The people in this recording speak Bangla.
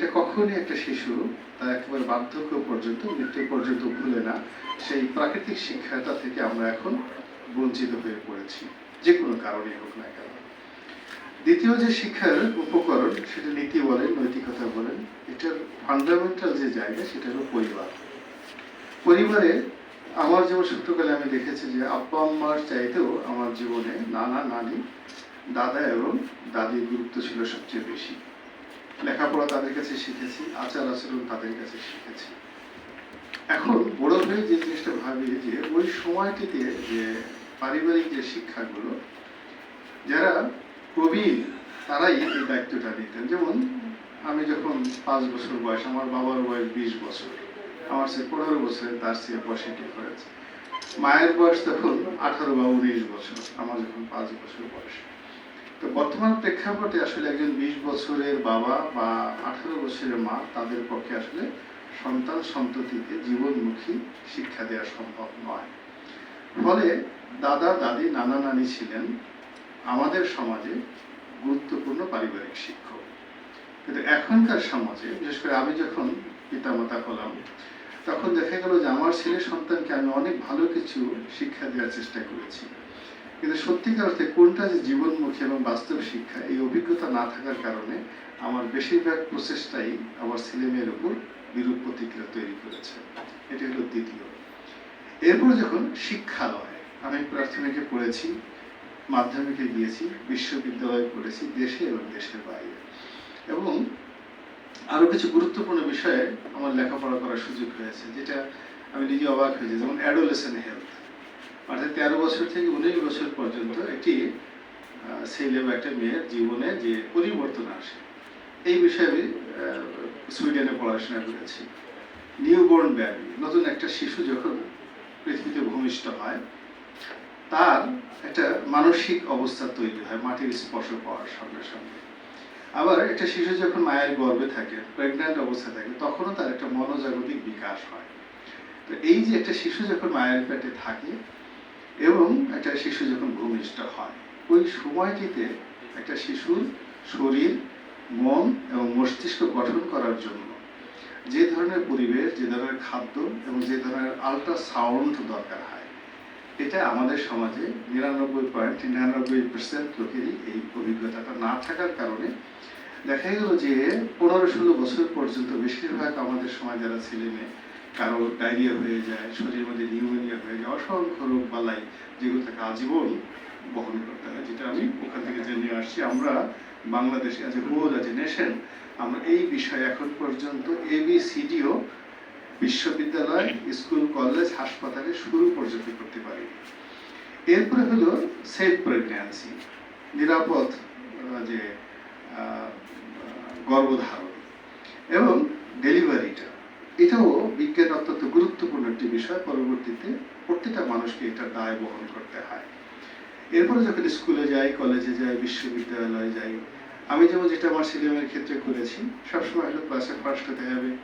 যেটা কখনই একটা শিশু তার একেবারে বার্ধক্য পর্যন্ত, মৃত্যু পর্যন্ত ভুলে না। সেই প্রাকৃতিক শিক্ষাটা থেকে আমরা এখন বঞ্চিত হয়ে পড়েছি, যে কোনো কারণে হোক না কেন। দ্বিতীয় যে শিক্ষার উপকরণ, সেটা নীতি বলেন নৈতিকতা বলেন, এটার ফান্ডামেন্টাল যে জায়গা, সেটা হলো পরিবার। পরিবারে আমার যেমন ছোটকালে আমি দেখেছি যে আব্বা আম্মার চাইতেও আমার জীবনে নানা নানি, দাদা এবং দাদির গুরুত্ব ছিল সবচেয়ে বেশি। লেখাপড়া তাদের কাছে শিখেছি, আচার আচরণ তাদের কাছে শিখেছি। এখন বড় হয়ে যে জিনিসটা ভাবি যে ওই সময়টিতে যে পারিবারিক যে শিক্ষাগুলো, যারা প্রবীণ তারাই এই দায়িত্বটা নিতেন। যেমন আমি যখন পাঁচ বছর বয়স, আমার বাবার বয়স বিশ বছর, আমার সে পনেরো বছরের তার সে বয়সে ডিফারেন্স মায়ের বয়স তখন আঠারো বা উনিশ বছর, আমার যখন পাঁচ বছর বয়স। তো বর্তমান প্রেক্ষাপটে আসলে একজন বিশ বছরের বাবা বা আঠারো বছরের মা তাদের পক্ষে আসলে সন্তান সন্ততিকে জীবনমুখী শিক্ষা দেওয়া সম্ভব নয়। ফলে দাদা, দাদি, নানা, নানি ছিলেন আমাদের সমাজে গুরুত্বপূর্ণ পারিবারিক শিক্ষক। কিন্তু এখনকার সমাজে, বিশেষ করে আমি যখন পিতামাতা হলাম, তখন দেখা গেল যে আমার ছেলে সন্তানকে আমি অনেক ভালো কিছু শিক্ষা দেওয়ার চেষ্টা করেছি। কিন্তু সত্যিকার অর্থে কোনটা যে জীবনমুখী এবং বাস্তব শিক্ষা, এই অভিজ্ঞতা না থাকার কারণে আমার বেশিরভাগ প্রচেষ্টাই আমার ছেলে মেয়ের উপর বিরূপ প্রতিক্রিয়া তৈরি করেছে। এটি হলো দ্বিতীয়। এরপর যখন শিক্ষালয়, আমি প্রাথমিকে পড়েছি, মাধ্যমিকে গিয়েছি, বিশ্ববিদ্যালয়ে পড়েছি দেশে এবং দেশের বাইরে। এবং আরও কিছু গুরুত্বপূর্ণ বিষয়ে আমার লেখাপড়া করার সুযোগ হয়েছে, যেটা আমি নিজে অবাক হয়েছি যেমন অ্যাডোলেসেন্ট হেলথ অর্থাৎ তেরো বছর থেকে উনিশ বছর পর্যন্ত একটি ছেলে বা একটা মেয়ের জীবনে যে পরিবর্তন আসে। এই বিষয়ে আমি সুইডেনে পড়াশোনা করেছি। নিউবর্ন ব্যাবি, নতুন একটা শিশু যখন পৃথিবীতে ভূমিষ্ঠ হয়, তার একটা মানসিক অবস্থা তৈরি হয়, মাটির স্পর্শ পাওয়ার সঙ্গে সঙ্গে। আবার একটা শিশু যখন মায়ের গর্ভে থাকে প্রেগন্যান্ট অবস্থা থাকে, তখনও তার একটা মনোজাগতিক বিকাশ হয়। তো এই যে একটা শিশু যখন মায়ের পেটে থাকে এবং একটা শিশু যখন ভূমিষ্ঠ হয়, ওই সময়টিতে একটা শিশুর শরীর, মন এবং মস্তিষ্ক গঠন করার জন্য যে ধরনের পরিবেশ, যে ধরনের খাদ্য এবং যে ধরনের আল্ট্রাসাউন্ড দরকার হয়, এটা আমাদের সমাজে নিরানব্বই পয়েন্ট নিরানব্বই পার্সেন্ট লোকেরই এই অভিজ্ঞতাটা না থাকার কারণে দেখা গেল যে পনেরো ষোলো বছর পর্যন্ত বেশিরভাগ আমাদের সমাজ যারা ছেলে মেয়ে কারও ডায়রিয়া হয়ে যায়, শরীরের মধ্যে নিউমোনিয়া হয়ে যায়, অসংখ্য রোগ বালাই যেগুলো তাকে আজীবন বহন করতে হয়, যেটা আমি ওখান থেকে জেনে আসছি। আমরা বাংলাদেশে আজ হোল আজ নেশন আমরা এই বিষয়ে এখন পর্যন্ত এবিসিডিও বিশ্ববিদ্যালয়, স্কুল, কলেজ, হাসপাতালে শুরু পর্যন্ত করতে পারি। এরপরে হলো সেফ প্রেগন্যান্সি নিরাপদ যে গর্ভধারণ। এবং বিষয় পরবর্তীতে প্রত্যেকটা মানুষকে এটা দায় বহন করতে হয়। এরপরে যখন স্কুলে যাই, কলেজে যাই, বিশ্ববিদ্যালয়ে যাই, আমি যেমন যেটা আমার ছেলেমেয়ের ক্ষেত্রে করেছি, সবসময় হলো ক্লাসে ফার্স্ট হতে হবে।